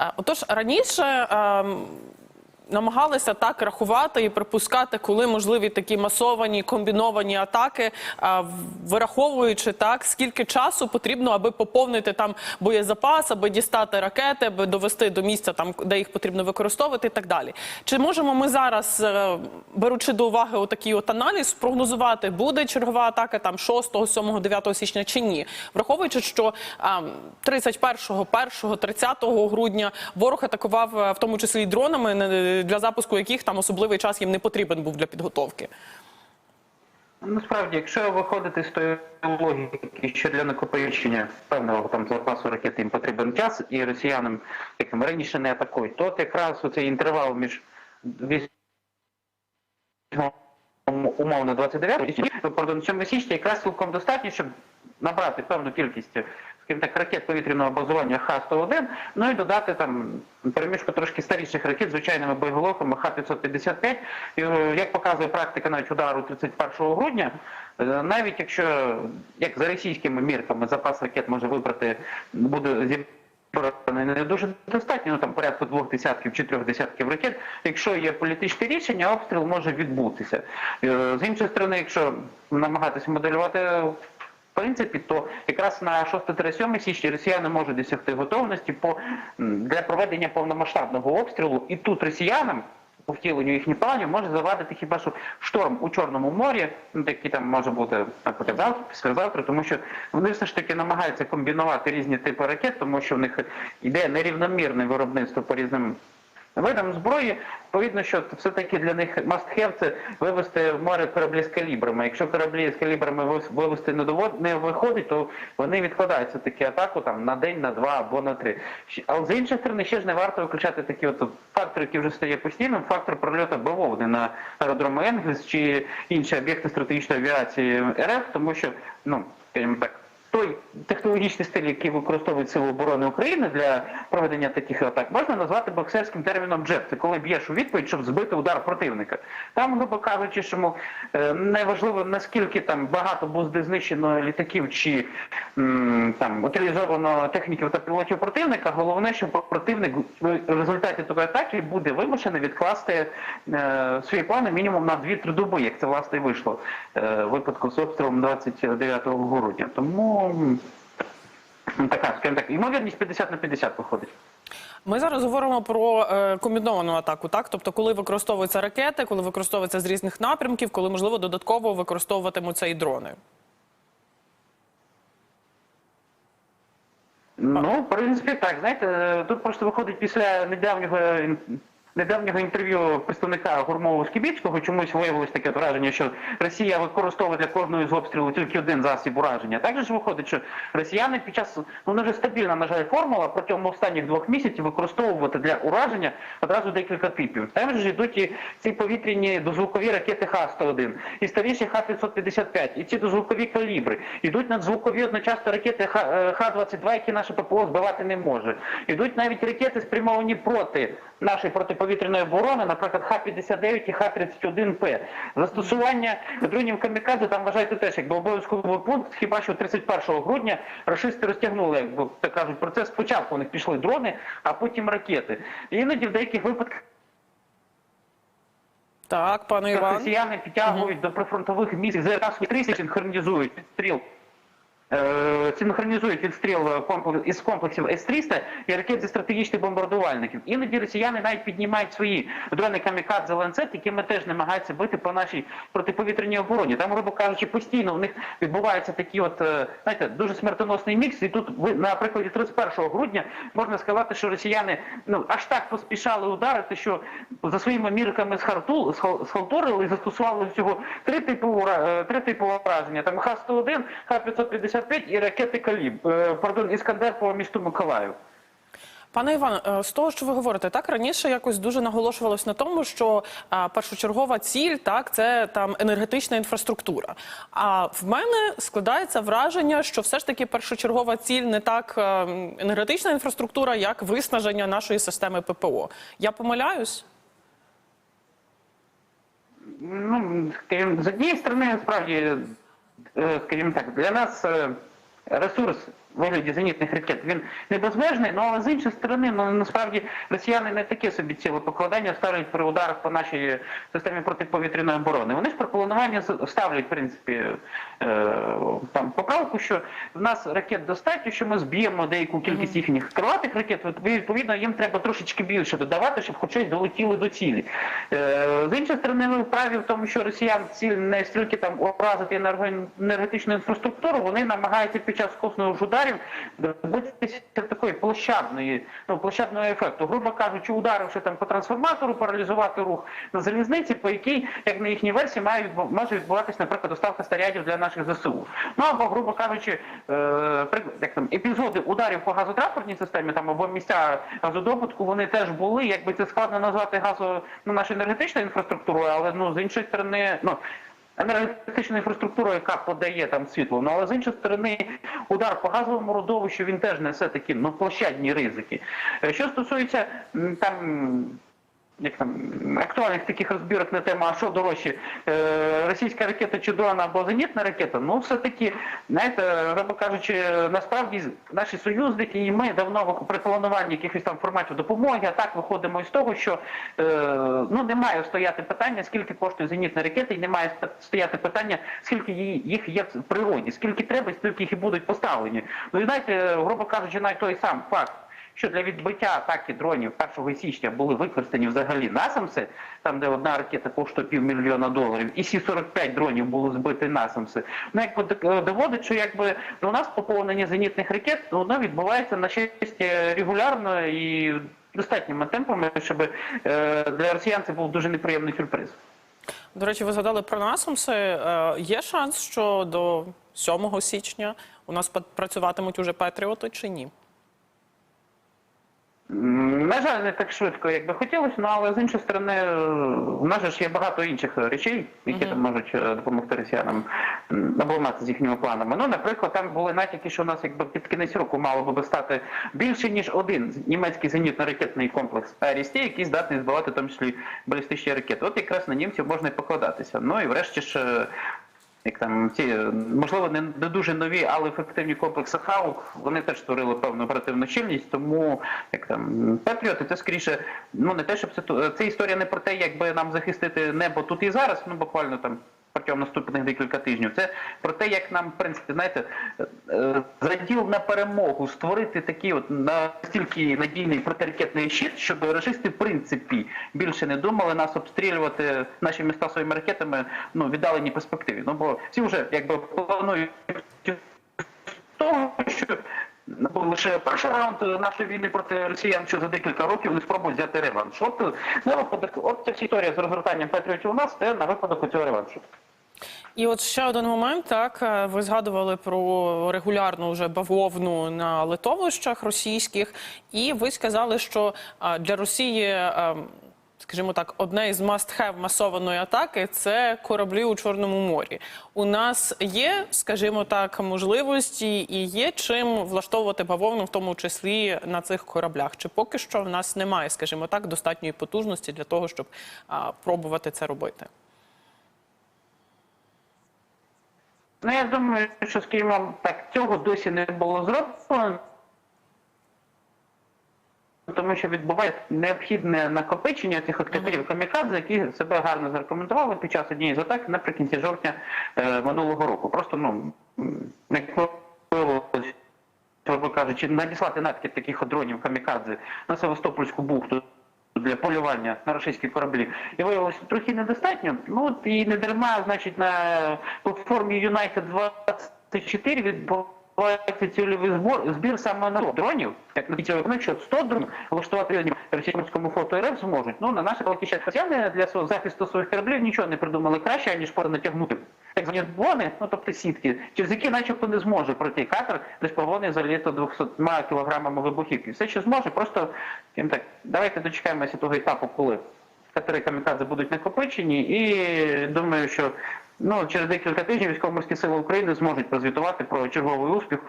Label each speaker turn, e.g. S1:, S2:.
S1: Е, Отож, раніше ем, намагалися так рахувати і припускати, коли можливі такі масовані комбіновані атаки, е, вираховуючи так, скільки часу потрібно, аби поповнити там боєзапас, аби дістати ракети, аби довести до місця, там де їх потрібно використовувати, і так далі. Чи можемо ми зараз, е, беручи до уваги отакий от аналіз, прогнозувати, буде чергова атака там 6, 7, 9 січня чи ні? Враховуючи, що а, 31, 1, 30 грудня ворог атакував е, в тому числі і дронами, для запуску яких там особливий час їм не потрібен був для підготовки.
S2: Насправді, якщо виходити з тої логіки, що для накопичення певного там запасу ракет їм потрібен час, і росіянам, яким раніше не атакують, то от якраз оцей інтервал між умовно 29 січня, пардон, 7 січня якраз цілком достатньо, щоб набрати певну кількість скажімо так, ракет повітряного базування Х-101, ну і додати там переміжку трошки старіших ракет звичайними боєголовками Х-555. Е, як показує практика навіть удару 31 грудня, е, навіть якщо, як за російськими мірками, запас ракет може вибрати, буде зібраний не дуже достатньо, ну там порядку двох десятків чи трьох десятків ракет. Якщо є політичне рішення, обстріл може відбутися. Е, З іншої сторони, якщо намагатися моделювати принципі, то якраз на 6-7 січня росіяни можуть досягти готовності по для проведення повномасштабного обстрілу, і тут росіянам. По втіленню їхніх планів може завадити хіба що шторм у Чорному морі, ну, який там може бути завтра, післязавтра, тому що вони все ж таки намагаються комбінувати різні типи ракет, тому що в них йде нерівномірне виробництво по різним видам зброї. Відповідно, що все-таки для них must have – це вивести в море кораблі з калібрами. Якщо кораблі з калібрами вивести не довод не виходить, то вони відкладають все-таки атаку там на день, на два або на три. Але з іншої сторони, ще ж не варто виключати такі от фактори, які вже стає постійним. Фактор прольоту бавовни на аеродроми Енгельс чи інші об'єкти стратегічної авіації РФ, тому що ну скажімо так. Той технологічний стиль, який використовують Сили оборони України для проведення таких атак, можна назвати боксерським терміном джеб. Це коли б'єш у відповідь, щоб збити удар противника. Там, грубо кажучи, що е, неважливо наскільки там багато буде знищено літаків чи там утилізовано техніків та пілотів противника. Головне, щоб противник в результаті такої атаки буде вимушений відкласти е, свої плани мінімум на 2-3 доби, як це власне вийшло е, випадку з обстрілом 29 грудня. Тому м, така, скажімо так, ймовірність 50 на 50 виходить.
S1: Ми зараз говоримо про е, комбіновану атаку, так тобто, коли використовуються ракети, коли використовуються з різних напрямків, коли можливо додатково використовуватимуться і дрони.
S2: Ну, в принципі, так. Знаєте, е, тут просто виходить після недавнього недавнього інтерв'ю представника Гурмову Скібіцького чомусь виявилось таке враження, що Росія використовує для кожного з обстрілу тільки один засіб ураження. Так же ж виходить, що росіяни під час ну вже стабільна, на жаль, формула протягом останніх двох місяців використовувати для ураження одразу декілька типів. Там же ж йдуть і ці повітряні дозвукові ракети Х-101, і старіші Х-555, і ці дозвукові калібри. Йдуть надзвукові одночасно ракети Х- е, Х-22, які наше ППО збивати не може. Йдуть навіть ракети спрямовані проти нашої протиповітряної оборони, наприклад, Х-59 і Х-31П. Застосування дронів камікадзе там вважайте теж якби обов'язковий пункт, хіба що 31 грудня рашисти розтягнули, якби так кажуть, процес спочатку у них пішли дрони, а потім ракети. І іноді в деяких випадках
S1: Так, пане Іван.
S2: росіяни підтягують до прифронтових місць, ЗРК 30 синхронізують підстріл. Е, Синхронізують відстріл із комплексів С-300 і ракет зі стратегічних бомбардувальників. Іноді росіяни навіть піднімають свої дрони камікадзе ланцет, якими теж намагаються бити по нашій протиповітряній обороні. Там, грубо кажучи, постійно у них відбуваються такі, от е, знаєте, дуже смертоносний мікс. І тут ви на прикладі 31 грудня можна сказати, що росіяни ну аж так поспішали ударити, що за своїми мірками схарту схал- схалтурили і застосували всього три типи ура- е, три типи ураження. Там Х-101, Х-555 і ракети Каліб. е, Пардон, Іскандер по місту Миколаїв.
S1: Пане Іван, е, з того, що ви говорите, так раніше якось дуже наголошувалось на тому, що а, першочергова ціль так це там енергетична інфраструктура. А в мене складається враження, що все ж таки першочергова ціль не так е, енергетична інфраструктура, як виснаження нашої системи ППО. Я помиляюсь?
S2: Ну, з однієї сторони, насправді, е, скажімо так, для нас е, ресурс вигляді зенітних ракет він не безмежний, ну але з іншої сторони, ну насправді росіяни не таке собі ціле покладання ставлять при ударах по нашій системі протиповітряної оборони. Вони ж при плануванні ставлять, в принципі, е, там поправку, що в нас ракет достатньо, що ми зб'ємо деяку кількість їхніх крилатих ракет. Відповідно, їм треба трошечки більше додавати, щоб хоч щось долетіли до цілі. Е, з іншої сторони, ви вправі в тому, що росіян ціль не стільки там енерго- енергетичну інфраструктуру, вони намагаються під час косного ж ударів добитися такої площадної, ну, площадного ефекту. Грубо кажучи, ударивши там по трансформатору, паралізувати рух на залізниці, по якій, як на їхній версії, має може відбуватися, наприклад, доставка снарядів для наших ЗСУ. Ну або, грубо кажучи, е, як там, епізоди ударів по газотранспортній системі там або місця газодобутку, вони теж були. Якби це складно назвати газо, ну, нашу енергетичну інфраструктуру, але ну з іншої сторони, ну. Енергетична інфраструктура, яка подає там світло, ну але з іншої сторони, удар по газовому родовищу він теж несе такі ну площадні ризики. Е, Що стосується там як там актуальних таких розбірок на тему, а що дорожче, е, російська ракета чи дрон або зенітна ракета, ну все-таки, знаєте, грубо кажучи, насправді наші союзники і ми давно при плануванні якихось там форматів допомоги, а так виходимо із того, що е, ну не має стояти питання, скільки коштує зенітна ракета, і не має стояти питання, скільки їх є в природі, скільки треба, стільки їх і будуть поставлені. Ну і знаєте, грубо кажучи, навіть той сам факт що для відбиття атаки дронів 1 січня були використані взагалі насамси, там де одна ракета коштує півмільйона доларів, і всі 45 дронів було збити насамси. Ну якби доводить, що якби ну, у нас поповнення зенітних ракет, ну, воно відбувається на щастя регулярно і достатніми темпами, щоб е, для росіян це був дуже неприємний сюрприз.
S1: До речі, ви згадали про насамси. Е, Є шанс, що до 7 січня у нас працюватимуть уже Петріоти чи ні?
S2: На жаль, не так швидко, як би хотілося, ну але з іншої сторони, е, в нас ж є багато інших речей, які там можуть е, допомогти росіянам обламати з їхніми планами. Ну, наприклад, там були натяки, що у нас якби під кінець року мало би стати більше ніж один німецький зенітно-ракетний комплекс Арісті, який здатний збивати в тому числі балістичні ракети. От якраз на німців можна і покладатися. Ну і врешті ж. Як там ці можливо не, не дуже нові, але ефективні комплекси Хаук, вони теж створили певну оперативну щільність. Тому як там Петріоти, це скоріше, ну не те, щоб це це історія не про те, якби нам захистити небо тут і зараз, ну буквально там. Протягом наступних декілька тижнів. Це про те, як нам, в принципі, знаєте, е, заділ на перемогу створити такий от настільки надійний протиракетний щит, щоб рашисти, в принципі, більше не думали нас обстрілювати наші міста своїми ракетами ну, віддаленій перспективі. Ну бо всі вже якби планують того, що був лише перший раунд нашої війни проти росіян, що за декілька років вони спробують взяти реванш. От на випадок, от ця історія з розгортанням Патріотів у нас, це на випадок цього реваншу.
S1: І от ще один момент, так е, ви згадували про регулярну вже бавовну на литовищах російських, і ви сказали, що для Росії. е, Скажімо так, одне із must-have масованої атаки це кораблі у Чорному морі. У нас є, скажімо так, можливості і є чим влаштовувати бавовну, в тому числі на цих кораблях. Чи поки що в нас немає, скажімо так, достатньої потужності для того, щоб пробувати це робити?
S2: Ну я думаю, що скажімо так, цього досі не було зроблено. Тому що відбувається необхідне накопичення цих активів камікадзе, які себе гарно зарекомендували під час однієї з атак наприкінці жовтня е, минулого року. Просто ну не кажучи, надіслати накид таких дронів камікадзе на Севастопольську бухту для полювання на російські кораблі. І виявилося трохи недостатньо. Ну от і не дарма, значить, на платформі United 24 відбувається цільовий збор збір саме на дронів. Як на цілий що 100 дронів влаштувати російському флоту РФ зможуть. Ну на наші ще росіяни для захисту своїх кораблів нічого не придумали краще, ніж просто натягнути. Так звані бони, ну тобто сітки, через які начебто не зможе пройти катер, десь погони заліто 200 кілограмами вибухівки. Все, що зможе, просто так, давайте дочекаємося того етапу, коли катери камікадзе будуть накопичені, і думаю, що ну через декілька тижнів військово-морські сили України зможуть прозвітувати про черговий успіх